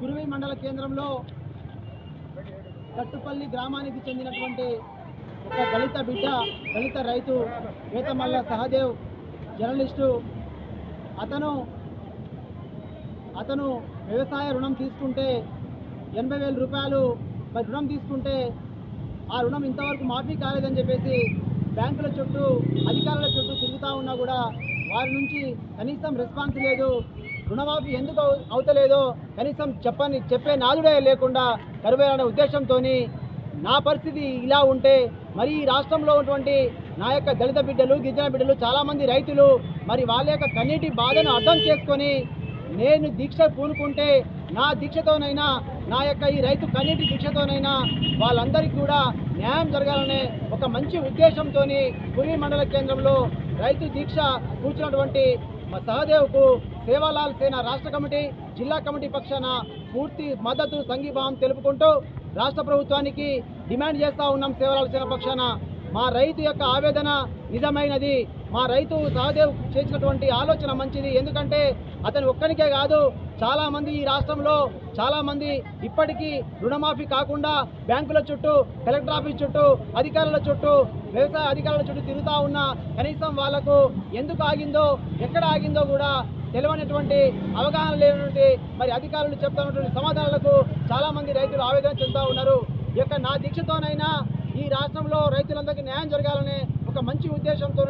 కురువి మండల కేంద్రంలో కట్టుపల్లి గ్రామానికి చెందినటువంటి ఒక దళిత బిడ్డ దళిత రైతు వేతమల్ల సహదేవ్ జర్నలిస్టు. అతను అతను వ్యవసాయ రుణం తీసుకుంటే ఎనభై వేల రూపాయలు మరి రుణం తీసుకుంటే ఆ రుణం ఇంతవరకు మాఫీ కాలేదని చెప్పేసి బ్యాంకుల చుట్టూ అధికారుల చుట్టూ తిరుగుతూ ఉన్నా కూడా వారి నుంచి కనీసం రెస్పాన్స్ లేదు. రుణమాఫీ ఎందుకు అవు- అవుతలేదో కనీసం చెప్పని చెప్పే నాదుడే లేకుండా కరువేయాలనే ఉద్దేశంతో నా పరిస్థితి ఇలా ఉంటే మరి ఈ రాష్ట్రంలో ఉన్నటువంటి నా యొక్క దళిత బిడ్డలు గిరిజన బిడ్డలు చాలామంది రైతులు మరి వాళ్ళ యొక్క కన్నీటి బాధను అర్థం చేసుకొని నేను దీక్ష పూనుకుంటే నా దీక్షతోనైనా నా యొక్క ఈ రైతు కన్నీటి దీక్షతోనైనా వాళ్ళందరికీ కూడా న్యాయం జరగాలనే ఒక మంచి ఉద్దేశంతో పులి మండల కేంద్రంలో రైతు దీక్ష కూర్చున్నటువంటి మా సహదేవ్కు సేవాలాల్ సేన రాష్ట్ర కమిటీ జిల్లా కమిటీ పక్షాన పూర్తి మద్దతు సంఘీభావం తెలుపుకుంటూ రాష్ట్ర ప్రభుత్వానికి డిమాండ్ చేస్తూ ఉన్నాం సేవలాల్ సేన పక్షాన. మా రైతు యొక్క ఆవేదన నిజమైనది. మా రైతు సహదేవ్ చేసినటువంటి ఆలోచన మంచిది. ఎందుకంటే అతను ఒక్కరికే కాదు చాలామంది ఈ రాష్ట్రంలో చాలామంది ఇప్పటికీ రుణమాఫీ కాకుండా బ్యాంకుల చుట్టూ కలెక్టర్ ఆఫీస్ చుట్టూ అధికారుల చుట్టూ వ్యవసాయ అధికారుల చుట్టూ తిరుగుతూ ఉన్న కనీసం వాళ్ళకు ఎందుకు ఆగిందో ఎక్కడ ఆగిందో కూడా తెలియనటువంటి అవగాహన లేనటువంటి మరి అధికారులు చెప్తున్నటువంటి సమాధానాలకు చాలామంది రైతులు ఆవేదన చెందుతూ ఉన్నారు. ఈ యొక్క నా దీక్షతోనైనా ఈ రాష్ట్రంలో రైతులందరికీ న్యాయం జరగాలనే ఒక మంచి ఉద్దేశంతో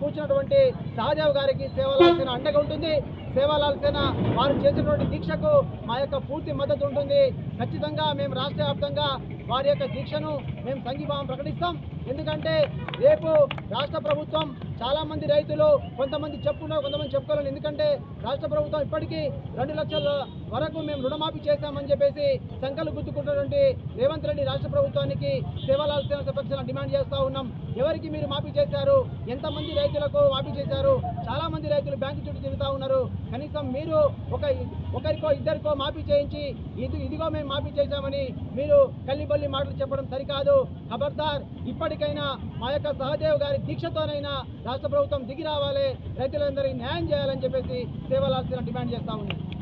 కూర్చున్నటువంటి సహదేవ్ గారికి సేవలాల్ సేన అండగా ఉంటుంది. సేవలాల్ సేన వారు చేసినటువంటి దీక్షకు మా యొక్క పూర్తి మద్దతు ఉంటుంది. ఖచ్చితంగా మేము రాష్ట్ర వ్యాప్తంగా వారి యొక్క దీక్షను మేము సంఘీభావం ప్రకటిస్తాం. ఎందుకంటే రేపు రాష్ట్ర ప్రభుత్వం చాలామంది రైతులు కొంతమంది చెప్పున్నారు కొంతమంది చెప్పుకోలేదు ఎందుకంటే రాష్ట్ర ప్రభుత్వం ఇప్పటికీ రెండు లక్షల వరకు మేము రుణమాఫీ చేశామని చెప్పేసి సంఖ్యలు గుర్తుకుంటున్నటువంటి రేవంత్ రెడ్డి రాష్ట్ర ప్రభుత్వానికి సేవలాల్ సేన డిమాండ్ చేస్తూ ఉన్నాం. ఎవరికి మీరు మాఫీ చేశారు? ఎంతమంది రైతులకు మాఫీ చేశారు? చాలామంది రైతులు బ్యాంకు కనీసం మీరు ఒక ఒకరికో ఇద్దరికో మాఫీ చేయించి ఇది ఇదిగో మేము మాఫీ చేశామని మీరు కల్లిబల్లి మాటలు చెప్పడం సరికాదు. ఖబర్దార్ ఇప్పటికైనా మా యొక్క సహదేవ్ గారి దీక్షతోనైనా రాష్ట్ర ప్రభుత్వం దిగి రావాలి. రైతులందరికీ న్యాయం చేయాలని చెప్పేసి సేవలాల్సిన డిమాండ్ చేస్తా ఉంది